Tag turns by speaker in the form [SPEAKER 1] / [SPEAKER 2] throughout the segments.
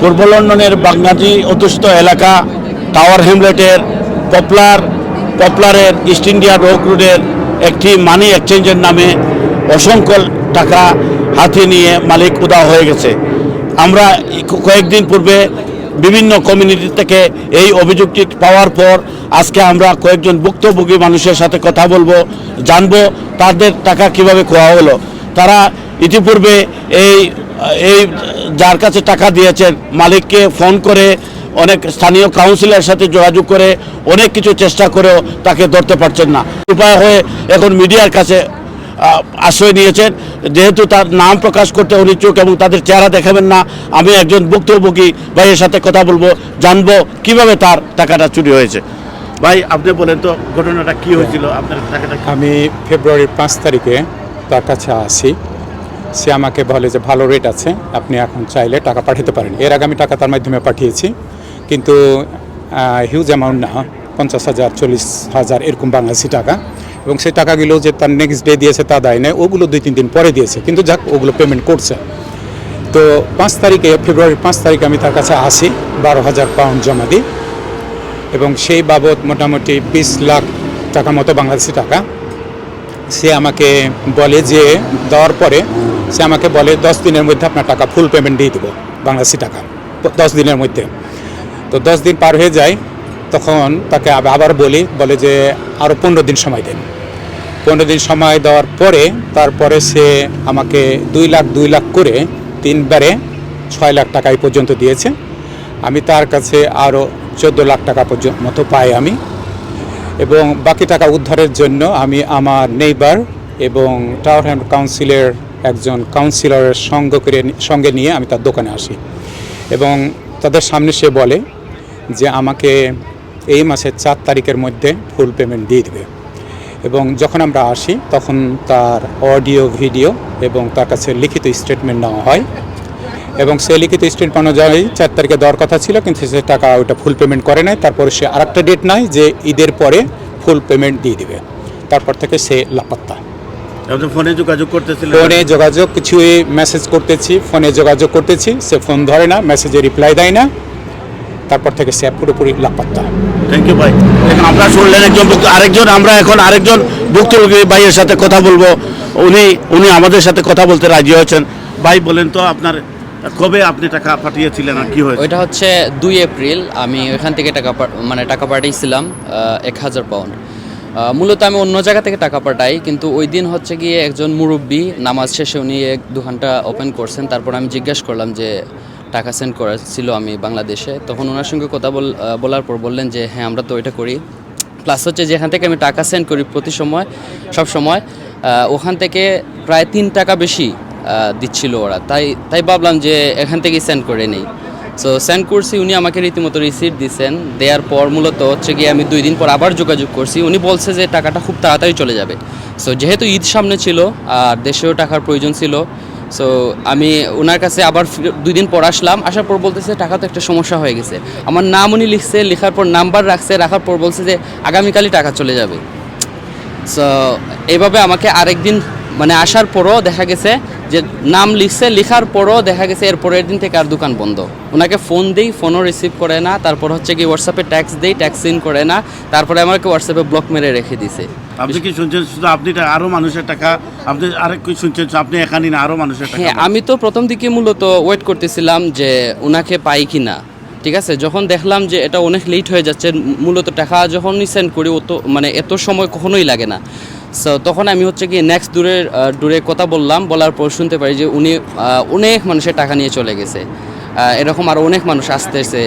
[SPEAKER 1] পূর্ব লন্ডনের বাগনাজি অধ্যুষিত এলাকা টাওয়ার হ্যামলেটের পপলার পপলারের ইস্ট ইন্ডিয়া রোক রোডের একটি মানি এক্সচেঞ্জের নামে অসংখ্য টাকা হাতে নিয়ে মালিক উদা হয়ে গেছে। আমরা কয়েকদিন পূর্বে বিভিন্ন কমিউনিটি থেকে এই অভিযোগটি পাওয়ার পর আজকে আমরা কয়েকজন ভুক্তভোগী মানুষের সাথে কথা বলব, জানব তাদের টাকা কীভাবে খোয়া হলো। তারা ইতিপূর্বে এই এই যার কাছে টাকা দিয়েছেন মালিককে ফোন করে অনেক স্থানীয় কাউন্সিলের সাথে যোগাযোগ করে অনেক কিছু চেষ্টা করেও তাকে ধরতে পারছেন না। উপায় হয়ে এখন মিডিয়ার কাছে আশ্রয় নিয়েছেন। যেহেতু তার নাম প্রকাশ করতে অনিচ্ছুক এবং তাদের চেহারা দেখাবেন না আমি একজন ভুক্তভোগী ভাইয়ের সাথে কথা বলব জানব কীভাবে তার টাকাটা চুরি হয়েছে। ভাই আপনি বলেন তো ঘটনাটা কি হয়েছিল? আপনার টাকাটা
[SPEAKER 2] আমি ফেব্রুয়ারির পাঁচ তারিখে তার কাছে আসি। সে আমাকে বলে যে ভালো রেট আছে, আপনি এখন চাইলে টাকা পাঠাতে পারেন। এর আগে আমি টাকা তার মাধ্যমে পাঠিয়েছি, কিন্তু হিউজ অ্যামাউন্ট না, পঞ্চাশ হাজার, চল্লিশ হাজার, এরকম বাংলাদেশি টাকা। এবং সেই টাকাগুলো যে তার নেক্সট ডে দিয়েছে তা দেয় নাই, ওগুলো দুই, তিন দিন পরে দিয়েছে। কিন্তু যাক, ওগুলো পেমেন্ট করছে। তো পাঁচ তারিখে ফেব্রুয়ারির পাঁচ তারিখে আমি তার কাছে আসি, বারো হাজার পাউন্ড জমা দিই। এবং সেই বাবদ মোটামুটি বিশ লাখ টাকা মতো বাংলাদেশি টাকা সে আমাকে বলে যে দেওয়ার পরে সে আমাকে বলে, দশ দিনের মধ্যে আপনার টাকা ফুল পেমেন্ট দিয়ে দেবো, বাংলাদেশি টাকা। দশ দিনের মধ্যে। তো দশ দিন পার হয়ে যায়, তখন তাকে আব- আবার বলি, বলে যে আরও পনেরো দিন সময় দেন। পনেরো দিন সময় দেওয়ার পরে, তারপরে সে আমাকে দুই লাখ দুই লাখ করে তিনবারে ছয় লাখ টাকা এই পর্যন্ত দিয়েছে। আমি তার কাছে আরও চোদ্দ লাখ টাকা পর্যন্ত মতো পাই আমি। এবং বাকি টাকা উদ্ধারের জন্য আমি আমার নেইবার এবং টাওয়ার হ্যান্ড কাউন্সিলের একজন কাউন্সিলরের সঙ্গ করে সঙ্গে নিয়ে আমি তার দোকানে আসি। এবং তাদের সামনে সে বলে যে, আমাকে এই মাসের চার তারিখের মধ্যে ফুল পেমেন্ট দিয়ে দেবে। এবং যখন আমরা আসি, তখন তার অডিও ভিডিও এবং তার কাছে লিখিত স্টেটমেন্ট নেওয়া হয়। এবং সে লিখিত স্টেটমেন্ট অনুযায়ী চার তারিখে দেওয়ার কথা ছিল কিন্তু সে টাকা ওইটা ফুল পেমেন্ট করে নাই। তারপরে সে আরেকটা ডেট নাই যে ঈদের পরে ফুল পেমেন্ট দিয়ে দিবে। তারপর থেকে সে লাপাত্তা।
[SPEAKER 1] ফোনে যোগাযোগ করতেছিলেন?
[SPEAKER 2] ফোনে যোগাযোগ কিছু মেসেজ করতেছি ফোনে যোগাযোগ করতেছি সে ফোন ধরে না মেসেজে রিপ্লাই দেয় না। তারপর থেকে সে পুরোপুরি লাপাত্তা।
[SPEAKER 1] থ্যাংক ইউ ভাই এখন আমরা শুনলেন একজন আরেকজন আমরা এখন আরেকজন ভুক্তভোগী ভাইয়ের সাথে কথা বলব। উনি উনি আমাদের সাথে কথা বলতে রাজি হয়েছেন। ভাই বলেন তো আপনার কবে আপনি টাকা পাঠিয়েছিলেন আর কি হয়েছে?
[SPEAKER 3] ওইটা হচ্ছে দুই এপ্রিল, আমি ওইখান থেকে টাকা মানে টাকা পাঠিয়েছিলাম এক হাজার পাউন্ড। মূলত আমি অন্য জায়গা থেকে টাকা পাঠাই, কিন্তু ওই দিন হচ্ছে গিয়ে একজন মুরব্বী, নামাজ শেষে উনি এক দোকানটা ওপেন করছেন, তারপর আমি জিজ্ঞেস করলাম যে টাকা সেন্ড করেছিল আমি বাংলাদেশে। তখন ওনার সঙ্গে কথা বল বলার পর বললেন যে হ্যাঁ আমরা তো ওইটা করি। প্লাস হচ্ছে যেখান থেকে আমি টাকা সেন্ড করি প্রতি সময়, সব সময় ওখান থেকে প্রায় তিন টাকা বেশি দিচ্ছিল ওরা। তাই তাই ভাবলাম যে এখান থেকেই সেন্ড করে নেই। সো সেন্ড করছি, উনি আমাকে রীতিমতো রিসিপ্ট দিয়েছেন দেওয়ার পর মূলত হচ্ছে গিয়ে আমি দুই দিন পর আবার যোগাযোগ করছি। উনি বলছে যে টাকাটা খুব তাড়াতাড়ি চলে যাবে। সো যেহেতু ঈদ সামনে ছিল, আর দেশেও টাকার প্রয়োজন ছিল সো আমি ওনার কাছে আবার দুই দিন পর আসলাম। আসার পর বলতেছে, টাকা তো একটা সমস্যা হয়ে গেছে। আমার নাম উনি লিখছে, লেখার পর নাম্বার রাখছে, রাখার পর বলছে যে, আগামীকালই টাকা চলে যাবে। সো এইভাবে আমাকে আরেকদিন মানে আসার পরও দেখা গেছে যে নাম লিখছে লেখার পরও দেখা গেছে এর পরের দিন থেকে আর দোকান বন্ধ। ওনাকে ফোন দেই ফোনও রিসিভ করে না তারপর হচ্ছে কি হোয়াটসঅ্যাপে ট্যাক্স দেই ট্যাক্স ইন করে না তারপরে আমাকে হোয়াটসঅ্যাপে ব্লক মেরে রেখে দিছে।
[SPEAKER 1] আপনি কি শুনছেন? শুধু আপনি আরও মানুষের টাকা আপনি আরেক কি শুনছেন? আপনি এখানে না আরও মানুষের টাকা
[SPEAKER 3] হ্যাঁ আমি তো প্রথম দিকে মূলত ওয়েট করতেছিলাম যে ওনাকে পাই কি না ঠিক আছে? যখন দেখলাম যে এটা অনেক লেট হয়ে যাচ্ছে মূলত টাকা যখনই সেন্ড করি অত মানে এত সময় কখনোই লাগে না। সো তখন আমি হচ্ছে কি নেক্সট দূরের দূরে কথা বললাম, বলার পর শুনতে পারি যে উনি অনেক মানুষের টাকা নিয়ে চলে গেছে। এরকম আরও অনেক মানুষ আসতেছে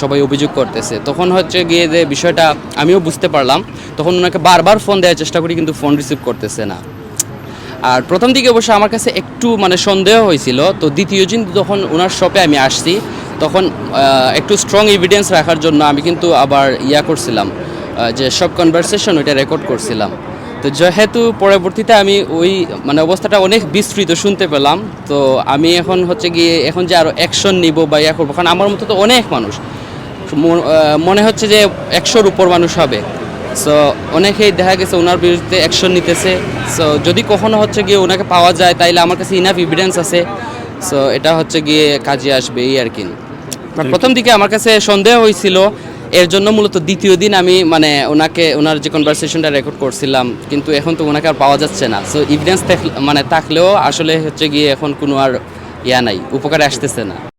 [SPEAKER 3] সবাই অভিযোগ করতেছে। তখন হচ্ছে গিয়ে যে বিষয়টা আমিও বুঝতে পারলাম, তখন ওনাকে বারবার ফোন দেওয়ার চেষ্টা করি, কিন্তু ফোন রিসিভ করতেছে না। আর প্রথম দিকে অবশ্য আমার কাছে একটু মানে সন্দেহ হয়েছিল, তো দ্বিতীয় দিন যখন ওনার শপে আমি আসছি, তখন একটু স্ট্রং এভিডেন্স রাখার জন্য আমি কিন্তু আবার ইয়া করছিলাম যে সব কনভারসেশন ওইটা রেকর্ড করছিলাম। তো যেহেতু পরবর্তীতে আমি ওই মানে অবস্থাটা অনেক বিস্তৃত শুনতে পেলাম তো আমি এখন হচ্ছে গিয়ে এখন যে আরও অ্যাকশন নিব বা ইয়া করব কারণ আমার মতো তো অনেক মানুষ। মন- হচ্ছে যে একশোর উপর মানুষ হবে। সো অনেকেই দেখা গেছে ওনার বিরুদ্ধে অ্যাকশন নিতেছে। সো যদি কখনো হচ্ছে গিয়ে ওনাকে পাওয়া যায় তাইলে আমার কাছে ইনাফ এভিডেন্স আছে। সো এটা হচ্ছে গিয়ে কাজে আসবে এই আর কি। প্রথম দিকে আমার কাছে সন্দেহ হয়েছিল এর জন্য মূলত দ্বিতীয় দিন আমি মানে ওনাকে, ওনার যে কনভারসেশনটা রেকর্ড করছিলাম, কিন্তু এখন তো ওনাকে আর পাওয়া যাচ্ছে না। সো ইভিডেন্স মানে থাকলেও আসলে হচ্ছে গিয়ে এখন কোনো আর ইয়া নাই, উপকারে আসতেছে না।